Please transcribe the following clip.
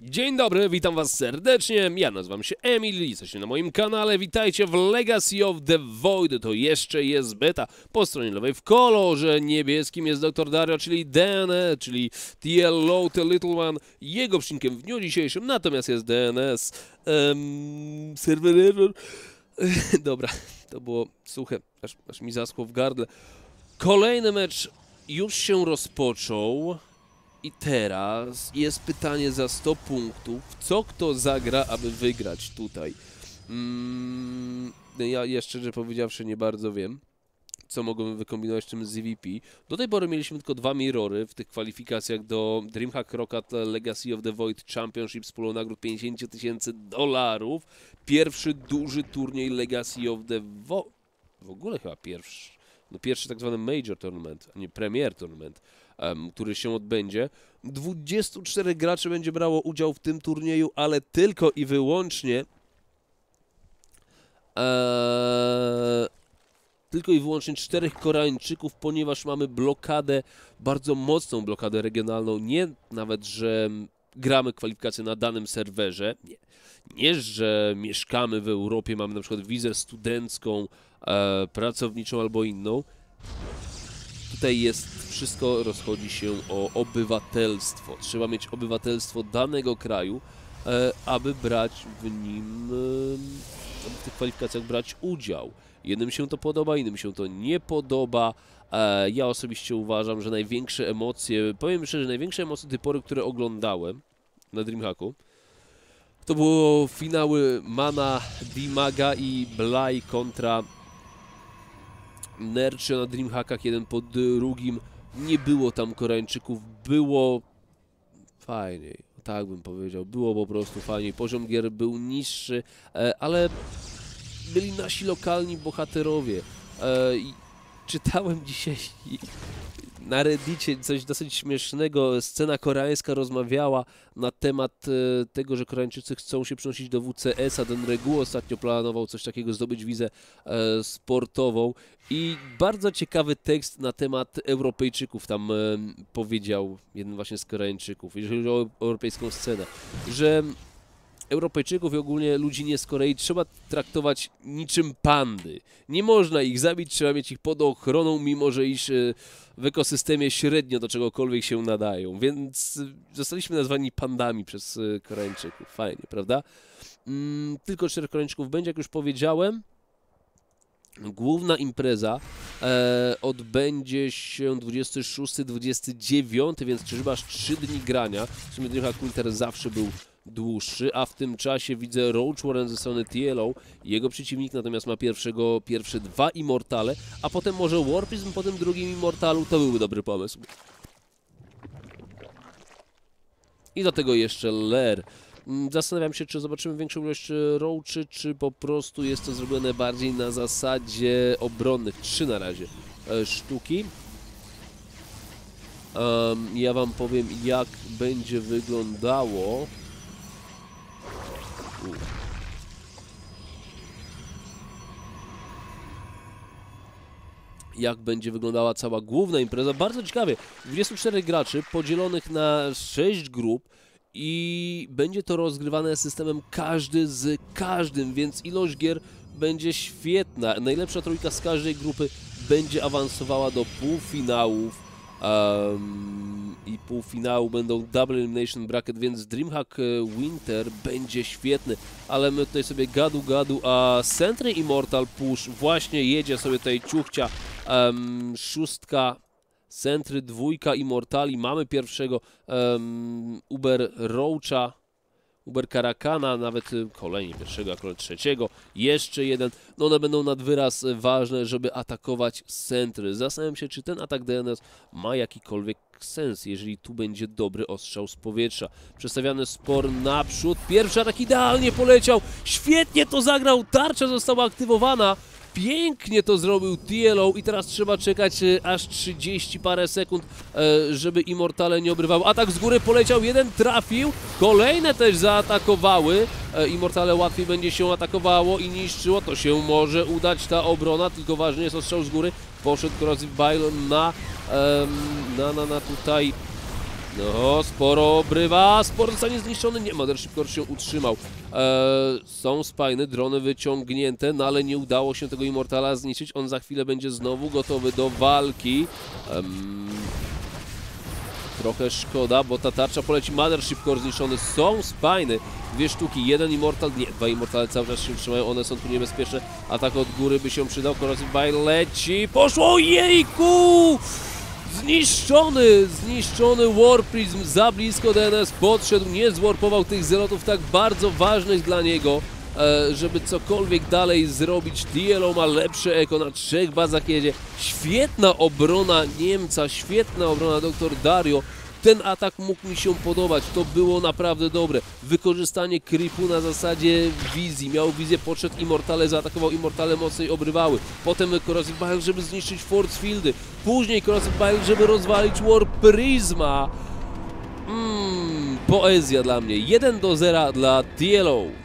Dzień dobry, witam was serdecznie. Ja nazywam się Emil, jesteście na moim kanale. Witajcie w Legacy of the Void. To jeszcze jest beta. Po stronie lewej w kolorze niebieskim jest Dr. Dario, czyli DNS, czyli TL The Little One. Jego przynkiem w dniu dzisiejszym natomiast jest DNS. Um, server error. Dobra, to było suche, aż, aż mi zaschło w gardle. Kolejny mecz już się rozpoczął. I teraz jest pytanie za 100 punktów. Co kto zagra, aby wygrać tutaj? Mm, ja szczerze powiedziawszy, nie bardzo wiem, co mogą wykombinować tym ZVP. Do tej pory mieliśmy tylko dwa mirrory w tych kwalifikacjach do DreamHack Rockat Legacy of the Void Championship z pulą nagród 50 tysięcy dolarów. Pierwszy duży turniej Legacy of the Void. W ogóle chyba pierwszy. No pierwszy tak zwany Major Tournament, a nie Premier Tournament który się odbędzie. 24 graczy będzie brało udział w tym turnieju, ale tylko i wyłącznie ee, tylko i wyłącznie czterech Koreańczyków, ponieważ mamy blokadę, bardzo mocną blokadę regionalną. Nie nawet, że gramy kwalifikacje na danym serwerze. Nie, nie że mieszkamy w Europie, mamy na przykład wizę studencką, e, pracowniczą albo inną. Tutaj jest wszystko rozchodzi się o obywatelstwo. Trzeba mieć obywatelstwo danego kraju, e, aby brać w nim, e, w tych kwalifikacjach brać udział. Jednym się to podoba, innym się to nie podoba. E, ja osobiście uważam, że największe emocje, powiem szczerze, największe emocje tej pory, które oglądałem na Dreamhacku, to było finały Mana, Dimaga i Blaj kontra Nercio na Dreamhackach jeden po drugim. Nie było tam Koreańczyków, było fajniej, tak bym powiedział, było po prostu fajniej, poziom gier był niższy, e, ale byli nasi lokalni bohaterowie. E, czytałem dzisiaj na Reddicie coś dosyć śmiesznego. Scena koreańska rozmawiała na temat e, tego, że Koreańczycy chcą się przenosić do WCS, a ten reguł ostatnio planował coś takiego, zdobyć wizę e, sportową. I bardzo ciekawy tekst na temat Europejczyków tam e, powiedział jeden właśnie z Koreańczyków, jeżeli chodzi o europejską scenę, że Europejczyków i ogólnie ludzi nie z Korei trzeba traktować niczym pandy. Nie można ich zabić, trzeba mieć ich pod ochroną, mimo że iż e, w ekosystemie średnio do czegokolwiek się nadają. Więc e, zostaliśmy nazwani pandami przez e, Koreańczyków. Fajnie, prawda? Mm, tylko czterech Koreańczyków będzie, jak już powiedziałem. Główna impreza e, odbędzie się 26-29, więc aż 3 dni grania. W sumie Dreamhack Winter zawsze był dłuższy, a w tym czasie widzę Roach Warren ze strony TLO. Jego przeciwnik natomiast ma pierwszego, pierwsze dwa Immortale, a potem może Warpism po tym drugim Immortalu. To byłby dobry pomysł. I do tego jeszcze Ler. Mm, zastanawiam się, czy zobaczymy większą ilość e, roachy, czy po prostu jest to zrobione bardziej na zasadzie obronnych. Trzy na razie e, sztuki. Um, ja Wam powiem, jak będzie wyglądało. Jak będzie wyglądała cała główna impreza. Bardzo ciekawie. 24 graczy podzielonych na 6 grup i będzie to rozgrywane systemem każdy z każdym, więc ilość gier będzie świetna. Najlepsza trójka z każdej grupy będzie awansowała do półfinałów. Um, półfinału będą Double Elimination Bracket, więc Dreamhack e, Winter będzie świetny, ale my tutaj sobie gadu gadu, a Sentry Immortal Push właśnie jedzie sobie tutaj ciuchcia um, szóstka Sentry, dwójka Immortali, mamy pierwszego um, Uber Roacha, Uber Karakana, nawet y, kolejnie pierwszego, akurat trzeciego, jeszcze jeden. No one będą nad wyraz ważne, żeby atakować centry. Zastanawiam się, czy ten atak DNS ma jakikolwiek sens, jeżeli tu będzie dobry ostrzał z powietrza. Przestawiany spor naprzód, pierwszy atak idealnie poleciał, świetnie to zagrał, tarcza została aktywowana. Pięknie to zrobił TLO i teraz trzeba czekać e, aż 30 parę sekund, e, żeby Immortale nie obrywał. Atak z góry poleciał, jeden trafił, kolejne też zaatakowały. E, Immortale łatwiej będzie się atakowało i niszczyło, to się może udać ta obrona, tylko ważny jest ostrzał z góry. Poszedł Corrosive Bile na, na, na, na tutaj No, sporo obrywa, sporo zostanie zniszczony. Nie, Mothership Core się utrzymał. Eee, są spajny, drony wyciągnięte, no ale nie udało się tego Immortala zniszczyć. On za chwilę będzie znowu gotowy do walki. Em, trochę szkoda, bo ta tarcza poleci. Mothership Core zniszczony. Są spajny. Dwie sztuki, jeden Immortal, nie, dwa Immortale cały czas się trzymają, one są tu niebezpieczne. Atak od góry by się przydał. Corrosive Bile leci. Poszło, jejku! Zniszczony, zniszczony Warprism za blisko DNS podszedł, nie zwarpował tych zelotów tak bardzo ważnych dla niego, e, żeby cokolwiek dalej zrobić. DLO ma lepsze eko, na trzech bazach jedzie. Świetna obrona Niemca, świetna obrona dr Dario. Ten atak mógł mi się podobać, to było naprawdę dobre. Wykorzystanie creepu na zasadzie wizji. Miał wizję, podszedł Immortale, zaatakował Immortale, mocniej obrywały. Potem Corrosive Bile, żeby zniszczyć Force Fieldy. Później Corrosive Bile, żeby rozwalić War Prisma. Mmm, poezja dla mnie. 1 do 0 dla DLO.